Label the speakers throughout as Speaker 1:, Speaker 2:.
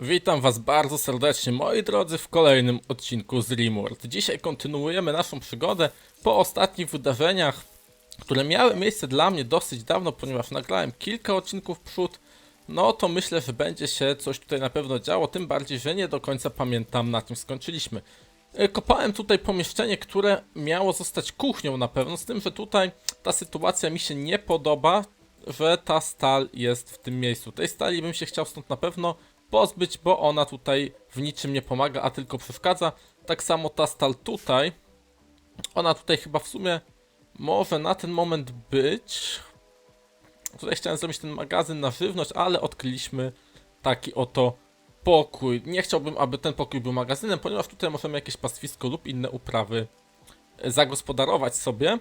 Speaker 1: Witam Was bardzo serdecznie, moi drodzy, w kolejnym odcinku z Rimworld. Dzisiaj kontynuujemy naszą przygodę po ostatnich wydarzeniach, które miały miejsce dla mnie dosyć dawno, ponieważ nagrałem kilka odcinków przód. No to myślę, że będzie się coś tutaj na pewno działo, tym bardziej, że nie do końca pamiętam na czym skończyliśmy. E, Kopałem tutaj pomieszczenie, które miało zostać kuchnią na pewno, z tym, że tutaj ta sytuacja mi się nie podoba, że ta stal jest w tym miejscu. Tej stali bym się chciał stąd na pewno pozbyć, bo ona tutaj w niczym nie pomaga, a tylko przeszkadza. Tak samo ta stal tutaj, ona tutaj chyba w sumie może na ten moment być. Tutaj chciałem zrobić ten magazyn na żywność, ale odkryliśmy taki oto pokój. Nie chciałbym, aby ten pokój był magazynem, ponieważ tutaj możemy jakieś pastwisko lub inne uprawy e, zagospodarować sobie.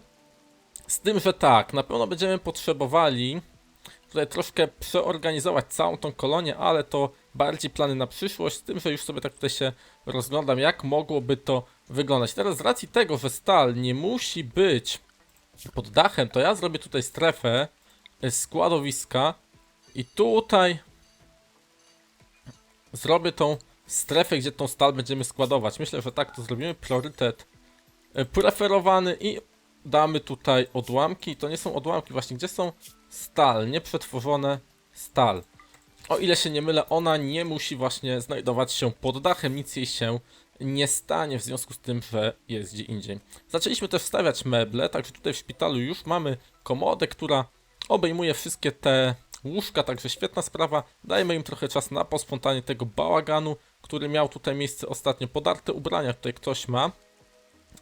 Speaker 1: Z tym, że tak, na pewno będziemy potrzebowali tutaj troszkę przeorganizować całą tą kolonię, ale to bardziej plany na przyszłość, z tym, że już sobie tak tutaj się rozglądam, jak mogłoby to wyglądać. Teraz z racji tego, że stal nie musi być pod dachem, to ja zrobię tutaj strefę e, składowiska i tutaj zrobię tą strefę, gdzie tą stal będziemy składować. Myślę, że tak to zrobimy. Priorytet e, preferowany i damy tutaj odłamki. To nie są odłamki, właśnie gdzie są stal, nieprzetworzone stal. O ile się nie mylę, ona nie musi właśnie znajdować się pod dachem, nic jej się nie stanie w związku z tym, że jest gdzie indziej. Zaczęliśmy też wstawiać meble, także tutaj w szpitalu już mamy komodę, która obejmuje wszystkie te łóżka, także świetna sprawa. Dajmy im trochę czasu na posprzątanie tego bałaganu, który miał tutaj miejsce ostatnio. Podarte ubrania tutaj ktoś ma.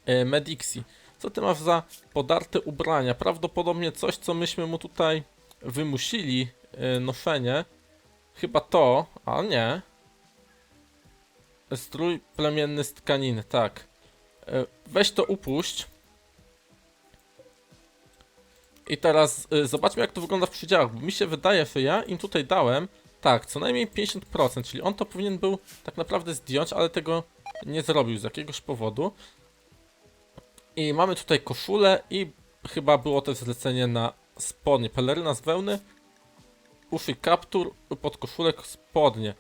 Speaker 1: E, Medixi. Co ty masz za podarte ubrania? Prawdopodobnie coś, co myśmy mu tutaj wymusili e, noszenie. Chyba to, a nie. Strój plemienny z tkaniny, tak. E, Weź to upuść. I teraz y, zobaczmy jak to wygląda w przydziałach, bo mi się wydaje, że ja im tutaj dałem, tak, co najmniej 50%, czyli on to powinien był tak naprawdę zdjąć, ale tego nie zrobił z jakiegoś powodu. I mamy tutaj koszulę i chyba było też zlecenie na spodnie. Peleryna z wełny, uszy kaptur, pod koszulek spodnie.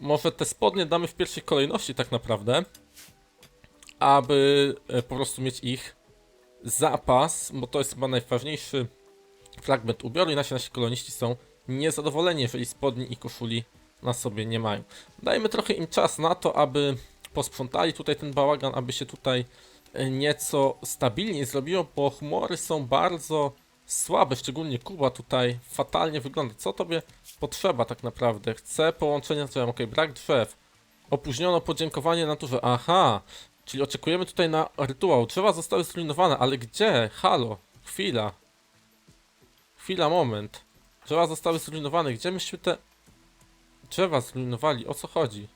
Speaker 1: Może te spodnie damy w pierwszej kolejności tak naprawdę, aby e, po prostu mieć ich zapas, bo to jest chyba najważniejszy fragment ubioru i nasi, koloniści są niezadowoleni, jeżeli spodni i koszuli na sobie nie mają. Dajmy trochę im czas na to, aby posprzątali tutaj ten bałagan, aby się tutaj nieco stabilniej zrobiło, bo chmury są bardzo słabe, szczególnie Kuba tutaj fatalnie wygląda. Co tobie potrzeba tak naprawdę? Chcę połączenia z drzewem, ok, brak drzew. Opóźniono podziękowanie naturze. Aha, czyli oczekujemy tutaj na rytuał. Drzewa zostały zrujnowane, ale gdzie? Halo, chwila. Chwila, moment. Drzewa zostały zrujnowane. Gdzie myśmy te drzewa zrujnowali? O co chodzi?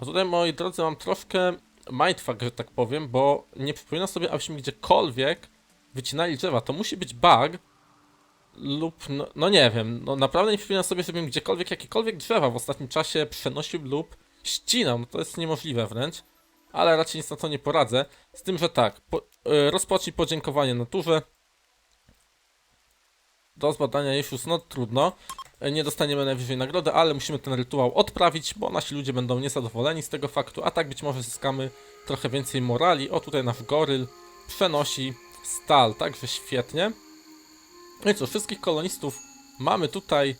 Speaker 1: No tutaj, moi drodzy, mam troszkę mindfuck, że tak powiem, bo nie przypominam sobie, abyśmy gdziekolwiek wycinali drzewa. To musi być bug lub, no, no nie wiem, no naprawdę nie przypominam sobie, żebym gdziekolwiek, jakiekolwiek drzewa w ostatnim czasie przenosił lub ścinał. No to jest niemożliwe wręcz, ale raczej nic na to nie poradzę. Z tym, że tak, po, y, rozpocznij podziękowanie naturze. Do zbadania Jeszus, no trudno. Nie dostaniemy najwyżej nagrody, ale musimy ten rytuał odprawić, bo nasi ludzie będą niezadowoleni z tego faktu, a tak być może zyskamy trochę więcej morali. O, tutaj nasz goryl przenosi stal, także świetnie. No i co, wszystkich kolonistów mamy tutaj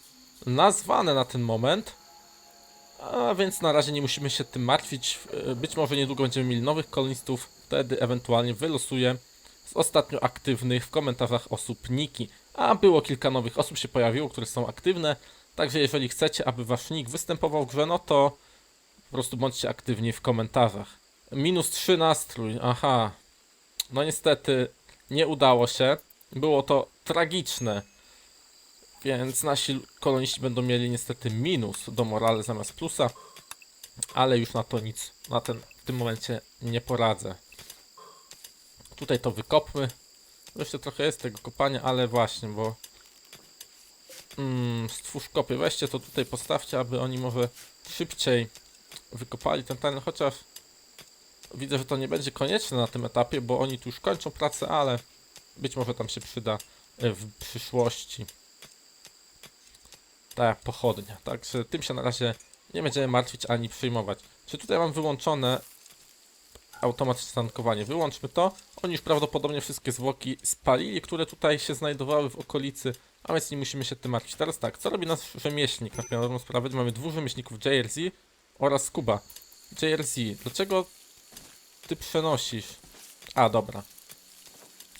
Speaker 1: nazwane na ten moment. A więc na razie nie musimy się tym martwić. Być może niedługo będziemy mieli nowych kolonistów. Wtedy ewentualnie wylosuję z ostatnio aktywnych w komentarzach osób niki. A było kilka nowych osób się pojawiło, które są aktywne. Także jeżeli chcecie, aby wasz nick występował w grze, no to po prostu bądźcie aktywni w komentarzach. Minus 3 nastrój, aha. No niestety nie udało się. Było to tragiczne. Więc nasi koloniści będą mieli niestety minus do morale zamiast plusa. Ale już na to nic na ten, w tym momencie nie poradzę. Tutaj to wykopmy. Jeszcze trochę jest tego kopania, ale właśnie, bo... Mm, stwórz kopie. Weźcie to tutaj, postawcie, aby oni może szybciej wykopali ten teren, chociaż widzę, że to nie będzie konieczne na tym etapie, bo oni tu już kończą pracę, ale być może tam się przyda e, w przyszłości. jak pochodnia. Także tym się na razie nie będziemy martwić ani przyjmować. Czy tutaj mam wyłączone automatyczne tankowanie? Wyłączmy to. Oni już prawdopodobnie wszystkie zwłoki spalili, które tutaj się znajdowały w okolicy, a więc nie musimy się tym martwić. Teraz tak, co robi nasz rzemieślnik? Na dobrą sprawę mamy dwóch rzemieślników JRZ oraz Kuba. JRZ, dlaczego ty przenosisz? A, dobra.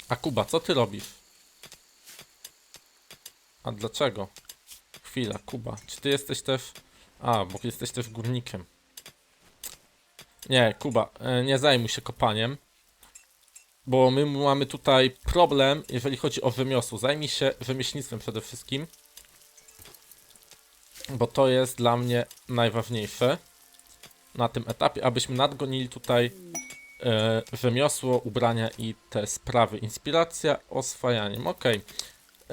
Speaker 1: A Kuba, co ty robisz? A dlaczego? Chwila, Kuba. Czy ty jesteś też... A, bo jesteś też górnikiem. Nie, Kuba, e, nie zajmuj się kopaniem. Bo my mamy tutaj problem, jeżeli chodzi o rzemiosło. Zajmij się rzemieślnictwem przede wszystkim. Bo to jest dla mnie najważniejsze na tym etapie, abyśmy nadgonili tutaj e, ubrania i te sprawy. Inspiracja oswajaniem, ok.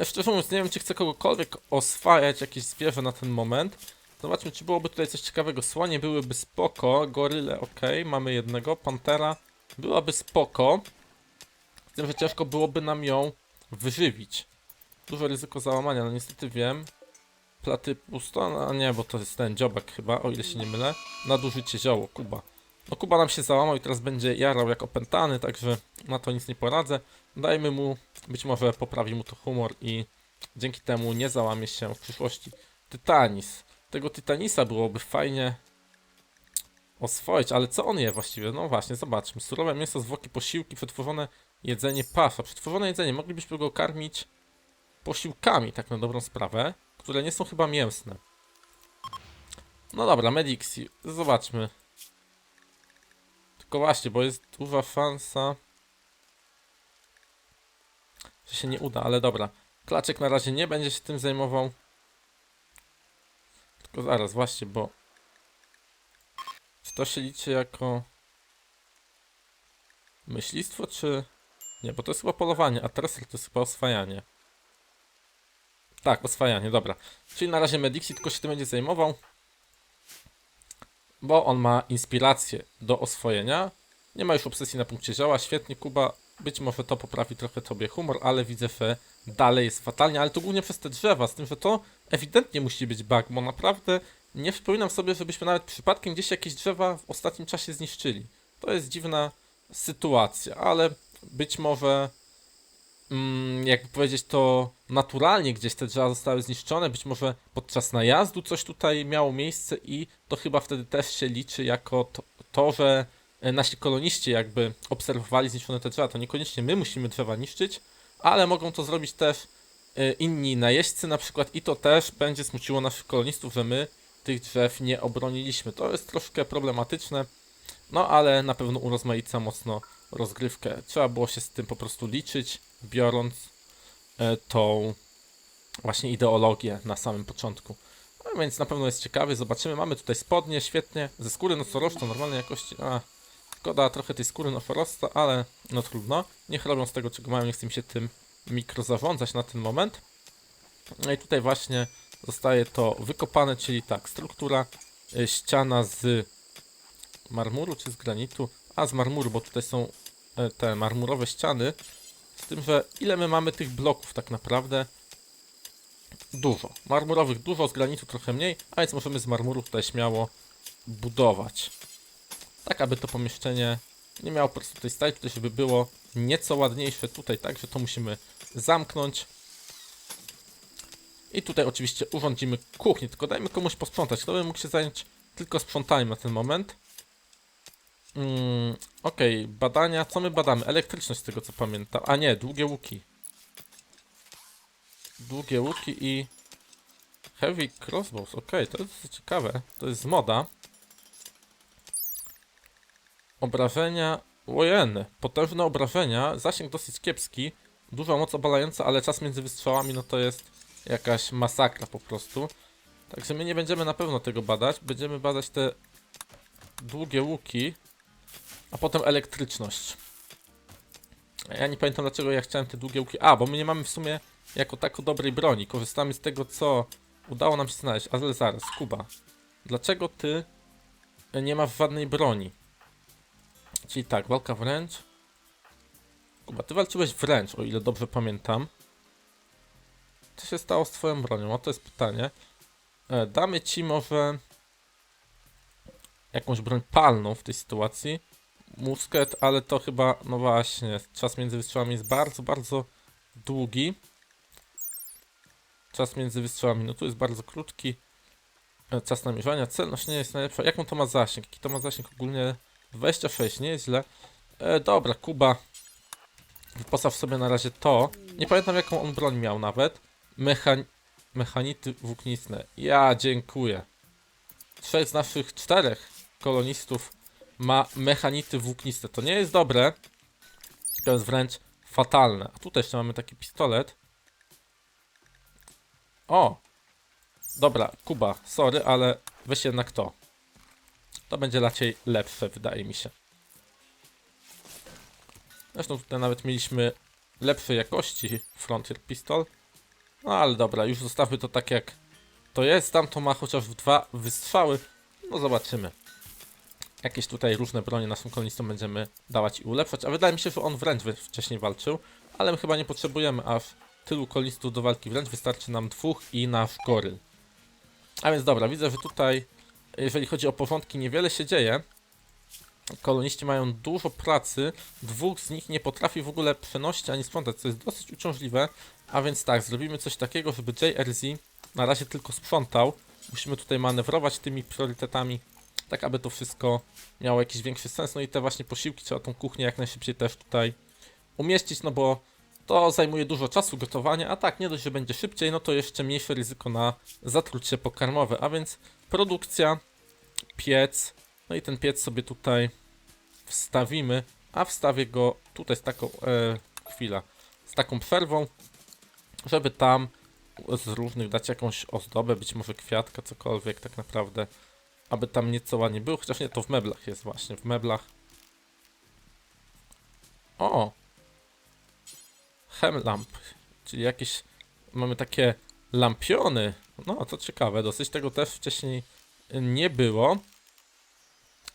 Speaker 1: Szczerze mówiąc, nie wiem, czy chcę kogokolwiek oswajać, jakieś zwierzę na ten moment. Zobaczmy, czy byłoby tutaj coś ciekawego. Słonie byłyby spoko, goryle ok, mamy jednego, pantera byłaby spoko. Z tym, że ciężko byłoby nam ją wyżywić. Duże ryzyko załamania, no niestety wiem. Platy pusto, no nie, bo to jest ten dziobak chyba, o ile się nie mylę. Nadużycie zioło, Kuba. No Kuba nam się załamał i teraz będzie jarał jak opętany, także na to nic nie poradzę. Dajmy mu, być może poprawi mu to humor i dzięki temu nie załamie się w przyszłości. Tytanis. Tego Tytanisa byłoby fajnie oswoić, ale co on je właściwie? No właśnie, zobaczmy. Surowe mięso, zwłoki, posiłki, przetworzone jedzenie, pasza. Przetworzone jedzenie, moglibyśmy go karmić posiłkami, tak na dobrą sprawę, które nie są chyba mięsne. No dobra, Medixi, zobaczmy. Tylko właśnie, bo jest duża szansa, że się nie uda, ale dobra. Klaczek na razie nie będzie się tym zajmował. Zaraz, właśnie, bo... Czy to się liczy jako... Myślistwo, czy... Nie, bo to jest chyba polowanie, a teraz to jest chyba oswajanie. Tak, oswajanie, dobra. Czyli na razie Medixi tylko się tym będzie zajmował. Bo on ma inspirację do oswojenia. Nie ma już obsesji na punkcie zioła. Świetnie, Kuba. Być może to poprawi trochę tobie humor, ale widzę, że dalej jest fatalnie, ale to głównie przez te drzewa, z tym, że to ewidentnie musi być bug, bo naprawdę nie przypominam sobie, żebyśmy nawet przypadkiem gdzieś jakieś drzewa w ostatnim czasie zniszczyli. To jest dziwna sytuacja, ale być może mm, jakby powiedzieć to naturalnie gdzieś te drzewa zostały zniszczone, być może podczas najazdu coś tutaj miało miejsce i to chyba wtedy też się liczy jako to, to że e, nasi koloniści jakby obserwowali zniszczone te drzewa, to niekoniecznie my musimy drzewa niszczyć, ale mogą to zrobić też e, inni najeźdźcy na przykład i to też będzie smuciło naszych kolonistów, że my tych drzew nie obroniliśmy. To jest troszkę problematyczne, no ale na pewno urozmaica mocno rozgrywkę. Trzeba było się z tym po prostu liczyć, biorąc e, tą właśnie ideologię na samym początku. No więc na pewno jest ciekawy, zobaczymy. Mamy tutaj spodnie, świetnie, ze skóry nosorożca, normalnej jakości. A, szkoda trochę tej skóry nosorożca, ale no trudno. Niech robią z tego, czego mają, nie chcę im się tym mikro zarządzać na ten moment. No i tutaj właśnie zostaje to wykopane, czyli tak, struktura, y, ściana z marmuru czy z granitu, a z marmuru, bo tutaj są e, te marmurowe ściany, z tym, że ile my mamy tych bloków tak naprawdę? Dużo. Marmurowych dużo, z granitu trochę mniej, a więc możemy z marmuru tutaj śmiało budować. Tak, aby to pomieszczenie nie miało po prostu tutaj stać, tutaj żeby było nieco ładniejsze tutaj, także to musimy zamknąć. I tutaj oczywiście urządzimy kuchnię, tylko dajmy komuś posprzątać. Kto by mógł się zająć tylko sprzątaniem na ten moment? Mm, Okej, badania. Co my badamy? Elektryczność z tego co pamiętam. A nie, długie łuki. Długie łuki i... Heavy crossbows. Okej, to jest ciekawe. To jest moda. Obrażenia... Ojenne. Potężne obrażenia. Zasięg dosyć kiepski. Duża moc obalająca, ale czas między wystrzałami no to jest jakaś masakra po prostu. Także my nie będziemy na pewno tego badać. Będziemy badać te długie łuki, a potem elektryczność. Ja nie pamiętam dlaczego ja chciałem te długie łuki. A, bo my nie mamy w sumie jako tako dobrej broni. Korzystamy z tego, co udało nam się znaleźć. Ale zaraz, Kuba. Dlaczego ty nie masz żadnej broni? Czyli tak, walka wręcz. Kuba, ty walczyłeś wręcz, o ile dobrze pamiętam. Co się stało z twoją bronią? O to jest pytanie. E, damy ci może jakąś broń palną w tej sytuacji. Musket, ale to chyba, no właśnie, czas między wystrzałami jest bardzo, bardzo długi. Czas między wystrzałami, no tu jest bardzo krótki. E, Czas namierzania, celność nie jest najlepsza. Jaką to ma zasięg? Jaki to ma zasięg ogólnie? 26, nie. E, dobra, Kuba. Wyposaw sobie na razie to. Nie pamiętam jaką on broń miał nawet. Mechan... Mechanity włóknistne. Ja dziękuję. Trzech z naszych czterech kolonistów ma mechanity włókniste. To nie jest dobre. To jest wręcz fatalne. A tutaj jeszcze mamy taki pistolet. O! Dobra, Kuba, sorry, ale weź jednak to. To będzie raczej lepsze, wydaje mi się. Zresztą tutaj nawet mieliśmy lepszej jakości Frontier Pistol. No ale dobra, już zostawmy to tak jak to jest. Tam to ma chociaż dwa wystrzały. No zobaczymy. Jakieś tutaj różne bronie naszym kolonistom będziemy dawać i ulepszać. A wydaje mi się, że on wręcz wcześniej walczył. Ale my chyba nie potrzebujemy aż tylu kolonistów do walki wręcz. Wystarczy nam dwóch i nasz goryl. A więc dobra, widzę, że tutaj, jeżeli chodzi o porządki, niewiele się dzieje. Koloniści mają dużo pracy, dwóch z nich nie potrafi w ogóle przenosić ani sprzątać, co jest dosyć uciążliwe. A więc tak, zrobimy coś takiego, żeby JRZ na razie tylko sprzątał. Musimy tutaj manewrować tymi priorytetami, tak aby to wszystko miało jakiś większy sens. No i te właśnie posiłki, trzeba tą kuchnię jak najszybciej też tutaj umieścić, no bo to zajmuje dużo czasu gotowania, a tak, nie dość, że będzie szybciej, no to jeszcze mniejsze ryzyko na zatrucie pokarmowe, a więc produkcja, piec, no i ten piec sobie tutaj wstawimy, a wstawię go tutaj z taką, e, chwila, z taką przerwą, żeby tam z różnych dać jakąś ozdobę, być może kwiatka, cokolwiek tak naprawdę, aby tam nieco ładnie było, chociaż nie, to w meblach jest właśnie, w meblach. O! Hemlamp, czyli jakieś, mamy takie lampiony, no to ciekawe, dosyć tego też wcześniej nie było.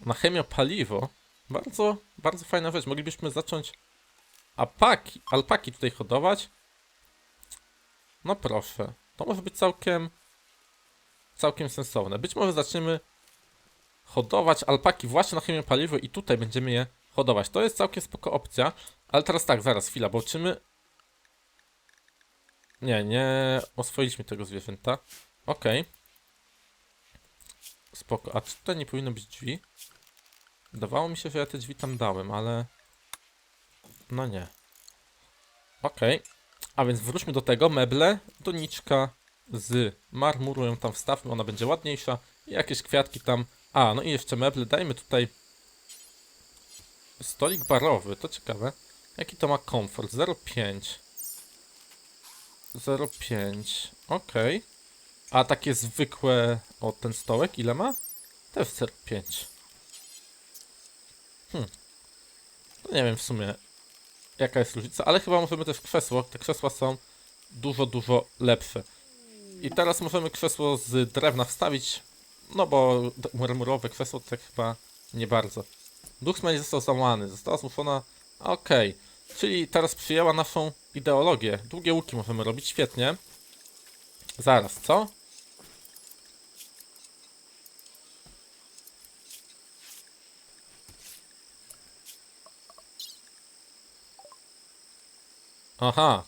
Speaker 1: Na chemiopaliwo, bardzo, bardzo fajna rzecz, moglibyśmy zacząć apaki, alpaki tutaj hodować. No proszę, to może być całkiem, całkiem sensowne. Być może zaczniemy hodować alpaki właśnie na chemię paliwo i tutaj będziemy je hodować. To jest całkiem spoko opcja, ale teraz tak, zaraz, chwila, bo czy my... Nie, nie oswoiliśmy tego zwierzęta. Okej. Spoko, a czy tutaj nie powinno być drzwi? Wydawało mi się, że ja te drzwi tam dałem, ale... No nie. Okej. A więc wróćmy do tego. Meble, doniczka z marmuru, ją tam wstawmy, ona będzie ładniejsza. I jakieś kwiatki tam. A, no i jeszcze meble. Dajmy tutaj stolik barowy, to ciekawe. Jaki to ma komfort? 0,5. 0,5. Okej. A takie zwykłe... O, ten stołek ile ma? Też 0,5. Hmm. To nie wiem w sumie jaka jest różnica, ale chyba możemy też krzesło. Te krzesła są dużo, dużo lepsze. I teraz możemy krzesło z drewna wstawić, no bo marmurowe krzesło to tak chyba nie bardzo. Duchman został załamany, została zmuszona. Okej, czyli teraz przyjęła naszą ideologię. Długie łuki możemy robić, świetnie. Zaraz, co? Aha.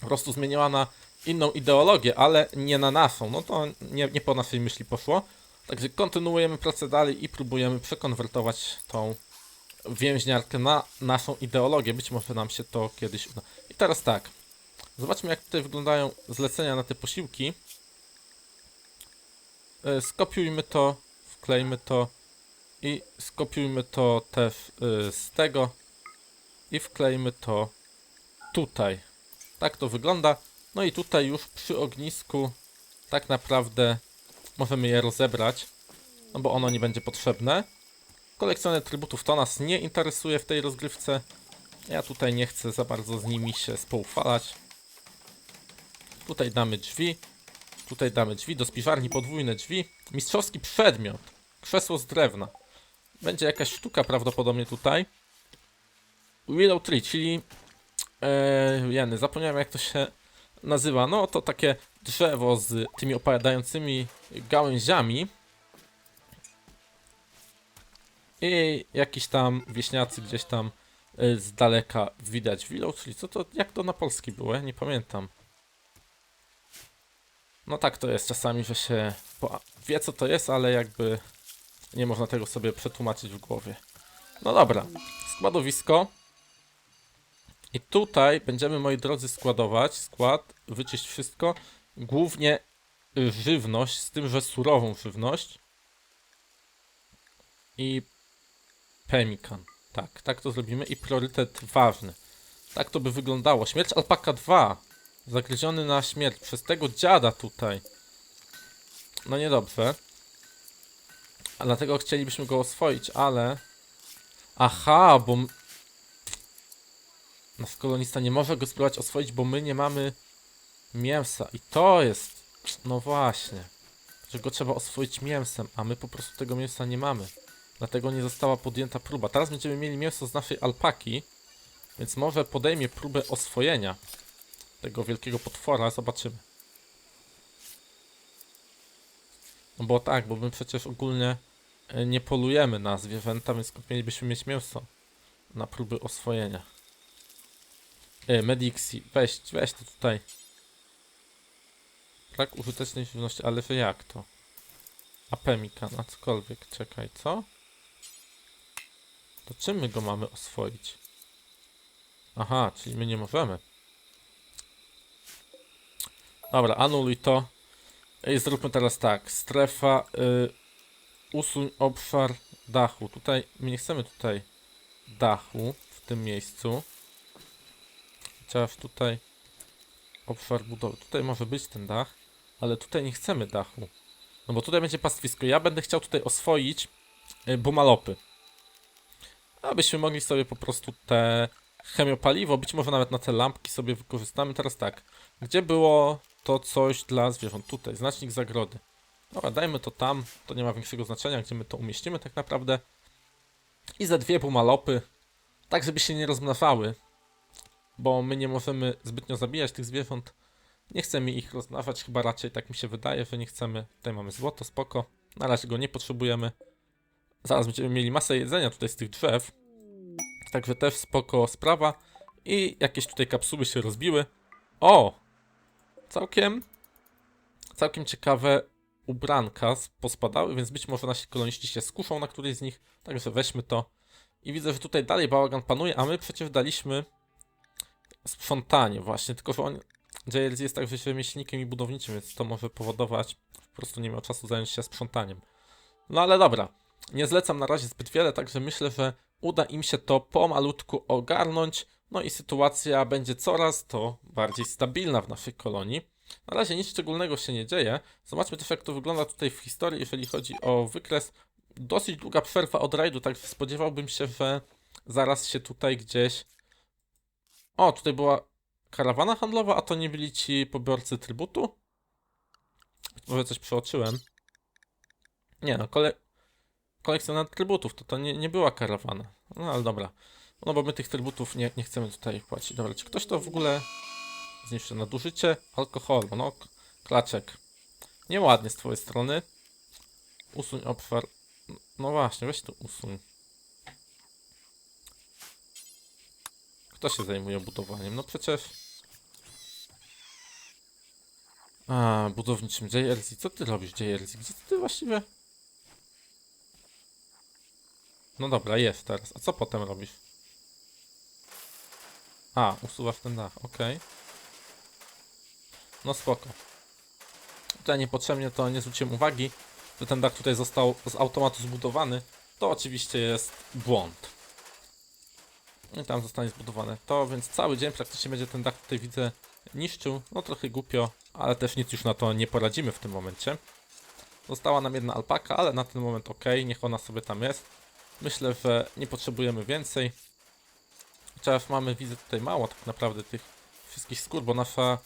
Speaker 1: Po prostu zmieniła na inną ideologię, ale nie na naszą. No to nie, nie po naszej myśli poszło. Także kontynuujemy pracę dalej i próbujemy przekonwertować tą więźniarkę na naszą ideologię. Być może nam się to kiedyś uda. I teraz tak. Zobaczmy jak tutaj wyglądają zlecenia na te posiłki. E, Skopiujmy to, wklejmy to i skopiujmy to też e, z tego i wklejmy to tutaj. Tak to wygląda. No i tutaj już przy ognisku tak naprawdę możemy je rozebrać, no bo ono nie będzie potrzebne. Kolekcjoner trybutów to nas nie interesuje w tej rozgrywce. Ja tutaj nie chcę za bardzo z nimi się spoufalać. Tutaj damy drzwi. Tutaj damy drzwi. Do spiżarni podwójne drzwi. Mistrzowski przedmiot. Krzesło z drewna. Będzie jakaś sztuka prawdopodobnie tutaj. Willow Tree, czyli... E, jeny, zapomniałem jak to się nazywa. No to takie drzewo z tymi opadającymi gałęziami. I jakiś tam wieśniacy gdzieś tam y, z daleka widać willow, czyli co to, jak to na polski było, ja nie pamiętam. No tak to jest czasami, że się wie co to jest, ale jakby nie można tego sobie przetłumaczyć w głowie. No dobra, składowisko. I tutaj będziemy, moi drodzy, składować skład, wyczyść wszystko. Głównie żywność, z tym, że surową żywność. I pemikan. Tak, tak to zrobimy. I priorytet ważny. Tak to by wyglądało. Śmierć Alpaka 2. Zagryziony na śmierć przez tego dziada tutaj. No niedobrze. A dlatego chcielibyśmy go oswoić, ale... Aha, bo... Nasz kolonista nie może go spróbować oswoić, bo my nie mamy mięsa. I to jest... No właśnie. Że go trzeba oswoić mięsem, a my po prostu tego mięsa nie mamy. Dlatego nie została podjęta próba. Teraz będziemy mieli mięso z naszej alpaki, więc może podejmie próbę oswojenia tego wielkiego potwora. Zobaczymy. No bo tak, bo my przecież ogólnie e, nie polujemy na zwierzęta, więc mielibyśmy mieć mięso na próby oswojenia. E, Medixi, weź, weź to tutaj. Brak użytecznej żywności, ale że jak to? A pemikan, a cokolwiek, czekaj, co? To czym my go mamy oswoić? Aha, czyli my nie możemy. Dobra, anuluj to. I zróbmy teraz tak. Strefa, y, usuń obszar dachu. Tutaj, my nie chcemy tutaj dachu w tym miejscu. Chociaż tutaj obszar budowy. Tutaj może być ten dach, ale tutaj nie chcemy dachu. No bo tutaj będzie pastwisko. Ja będę chciał tutaj oswoić y, bumalopy. Abyśmy mogli sobie po prostu te chemiopaliwo, być może nawet na te lampki sobie wykorzystamy. Teraz tak, gdzie było to coś dla zwierząt? Tutaj, znacznik zagrody. Dobra, dajmy to tam, to nie ma większego znaczenia, gdzie my to umieścimy tak naprawdę. I za dwie bumalopy, tak żeby się nie rozmnażały, bo my nie możemy zbytnio zabijać tych zwierząt. Nie chcemy ich rozmnażać, chyba raczej tak mi się wydaje, że nie chcemy. Tutaj mamy złoto, spoko. Na razie go nie potrzebujemy. Zaraz będziemy mieli masę jedzenia tutaj z tych drzew. Także też spoko sprawa. I jakieś tutaj kapsuły się rozbiły. O! Całkiem... Całkiem ciekawe ubranka pospadały, więc być może nasi koloniści się skuszą na któryś z nich. Także weźmy to. I widzę, że tutaj dalej bałagan panuje, a my przecież daliśmy sprzątanie właśnie. Tylko, że on... JLZ jest także rzemieślnikiem i budowniczym, więc to może powodować, po prostu nie miał czasu zająć się sprzątaniem. No ale dobra. Nie zlecam na razie zbyt wiele, także myślę, że uda im się to pomalutku ogarnąć. No i sytuacja będzie coraz to bardziej stabilna w naszej kolonii. Na razie nic szczególnego się nie dzieje. Zobaczmy też, jak to wygląda tutaj w historii, jeżeli chodzi o wykres. Dosyć długa przerwa od rajdu, także spodziewałbym się, że zaraz się tutaj gdzieś. O, tutaj była karawana handlowa, a to nie byli ci pobiorcy trybutu? Może coś przeoczyłem. Nie no, kole... kolekcjoner trybutów, to to nie, nie była karawana. No ale dobra. No bo my tych trybutów nie, nie chcemy tutaj płacić. Dobra, czy ktoś to w ogóle zniszczy? Nadużycie alkoholu, no klaczek. Nieładnie z twojej strony. Usuń obszar. No właśnie, weź tu usuń. Kto się zajmuje budowaniem? No przecież... A, budowniczym JRZ. Co ty robisz JRZ? Gdzie ty właściwie... No dobra, jest teraz. A co potem robisz? A, usuwasz ten dach, okej. No spoko. Tutaj niepotrzebnie to nie zwróciłem uwagi, że ten dach tutaj został z automatu zbudowany. To oczywiście jest błąd. I tam zostanie zbudowane to, więc cały dzień praktycznie będzie ten dach tutaj widzę niszczył. No trochę głupio, ale też nic już na to nie poradzimy w tym momencie. Została nam jedna alpaka, ale na ten moment ok, niech ona sobie tam jest. Myślę, że nie potrzebujemy więcej. Chociaż mamy, widzę tutaj mało tak naprawdę tych wszystkich skór, bo nasza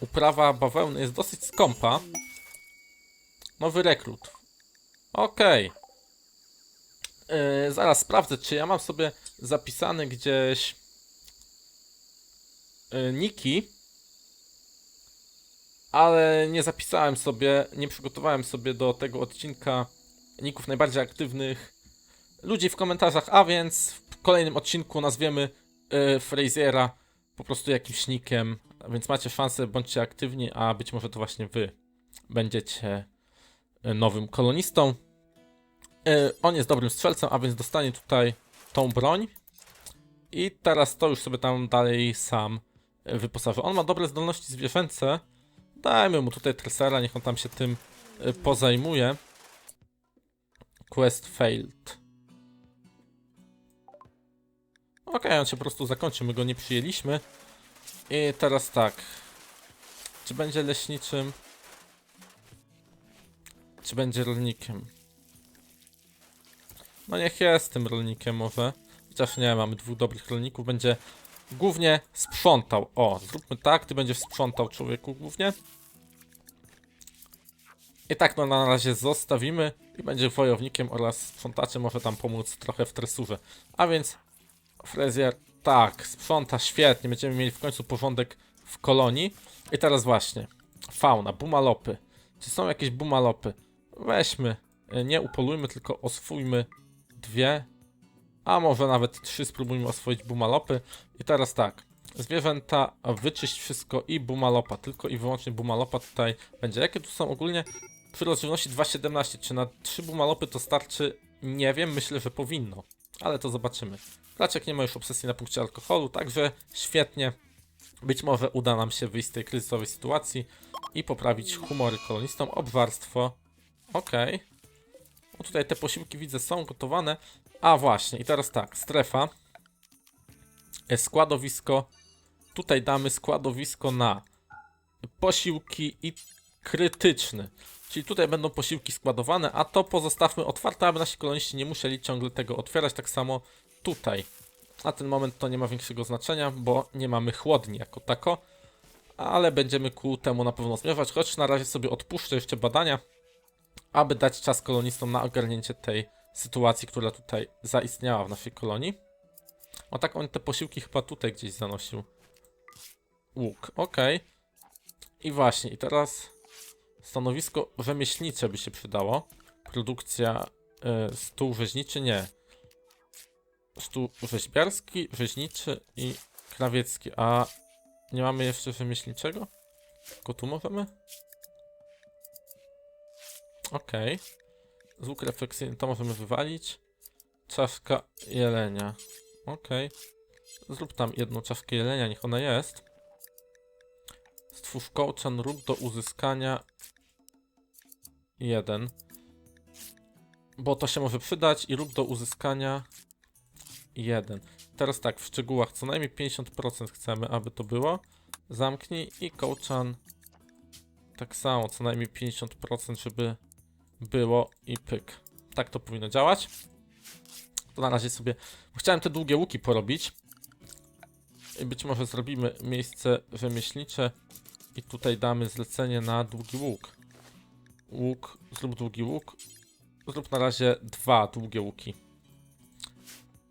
Speaker 1: uprawa bawełny jest dosyć skąpa. Nowy rekrut. Okej. Yy, zaraz sprawdzę, czy ja mam sobie zapisane gdzieś yy, niki ale nie zapisałem sobie, nie przygotowałem sobie do tego odcinka ników najbardziej aktywnych ludzi w komentarzach, a więc w kolejnym odcinku nazwiemy y, Fraziera po prostu jakimś nikiem, więc macie szansę, bądźcie aktywni, a być może to właśnie wy będziecie y, nowym kolonistą. Y, on jest dobrym strzelcem, a więc dostanie tutaj tą broń. I teraz to już sobie tam dalej sam wyposaży. On ma dobre zdolności zwierzęce. Dajmy mu tutaj tresera, niech on tam się tym pozajmuje. Quest failed. Okej, on się po prostu zakończy, my go nie przyjęliśmy. I teraz tak. Czy będzie leśniczym? Czy będzie rolnikiem? No niech jest tym rolnikiem może. Chociaż nie, mamy dwóch dobrych rolników. Będzie głównie sprzątał. O, zróbmy tak, ty będziesz sprzątał człowieku głównie. I tak no na razie zostawimy i będzie wojownikiem oraz sprzątaczem może tam pomóc trochę w tresurze. A więc Frezier, tak, sprząta świetnie, będziemy mieli w końcu porządek w kolonii. I teraz właśnie, fauna, bumalopy. Czy są jakieś bumalopy? Weźmy, e, nie upolujmy, tylko oswójmy dwie, a może nawet trzy spróbujmy oswoić bumalopy. I teraz tak, zwierzęta, wyczyść wszystko i bumalopa, tylko i wyłącznie bumalopa tutaj będzie. Jakie tu są ogólnie przy rozdzielności 2,17, czy na trzy bumalopy to starczy? Nie wiem, myślę, że powinno, ale to zobaczymy. Klaczek nie ma już obsesji na punkcie alkoholu, także świetnie. Być może uda nam się wyjść z tej kryzysowej sytuacji i poprawić humory kolonistom. Obwarstwo. Okej. O, tutaj te posiłki widzę są gotowane. A właśnie, i teraz tak, strefa. E, Składowisko. Tutaj damy składowisko na posiłki i krytyczny. Czyli tutaj będą posiłki składowane, a to pozostawmy otwarte, aby nasi koloniści nie musieli ciągle tego otwierać. Tak samo tutaj. Na ten moment to nie ma większego znaczenia, bo nie mamy chłodni jako tako. Ale będziemy ku temu na pewno zmierzać, choć na razie sobie odpuszczę jeszcze badania, aby dać czas kolonistom na ogarnięcie tej sytuacji, która tutaj zaistniała w naszej kolonii. O tak, on te posiłki chyba tutaj gdzieś zanosił. Łuk, okej. I właśnie, i teraz stanowisko rzemieślnicze by się przydało. Produkcja y, stół rzeźniczy, nie. Stół rzeźbiarski, rzeźniczy i krawiecki. A nie mamy jeszcze rzemieślniczego? Tylko tu możemy? Okej. Zwłok refleksyjny to możemy wywalić. Czaszka jelenia. Okej. Zrób tam jedną czaszkę jelenia, niech ona jest. Stwórz kołczan róg do uzyskania jeden. Bo to się może przydać i róg do uzyskania jeden. Teraz tak, w szczegółach co najmniej 50% chcemy, aby to było. Zamknij i kołczan tak samo, co najmniej 50%, żeby było i pyk. Tak to powinno działać. To na razie sobie... Chciałem te długie łuki porobić. I być może zrobimy miejsce rzemieślnicze i tutaj damy zlecenie na długi łuk. Łuk, zrób długi łuk. Zrób na razie dwa długie łuki.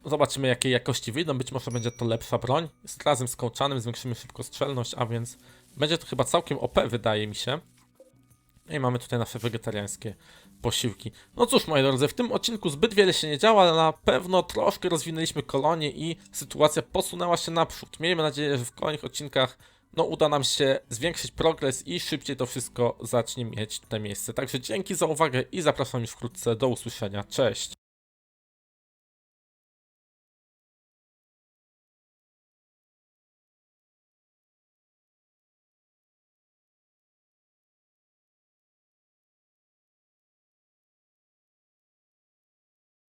Speaker 1: Zobaczymy jakiej jakości wyjdą, być może będzie to lepsza broń. Z razem z kołczanym zwiększymy szybkostrzelność, a więc będzie to chyba całkiem OP wydaje mi się. I mamy tutaj nasze wegetariańskie posiłki. No cóż, moi drodzy, w tym odcinku zbyt wiele się nie działo, ale na pewno troszkę rozwinęliśmy kolonię i sytuacja posunęła się naprzód. Miejmy nadzieję, że w kolejnych odcinkach no, uda nam się zwiększyć progres i szybciej to wszystko zacznie mieć tutaj miejsce. Także dzięki za uwagę i zapraszam już wkrótce do usłyszenia. Cześć!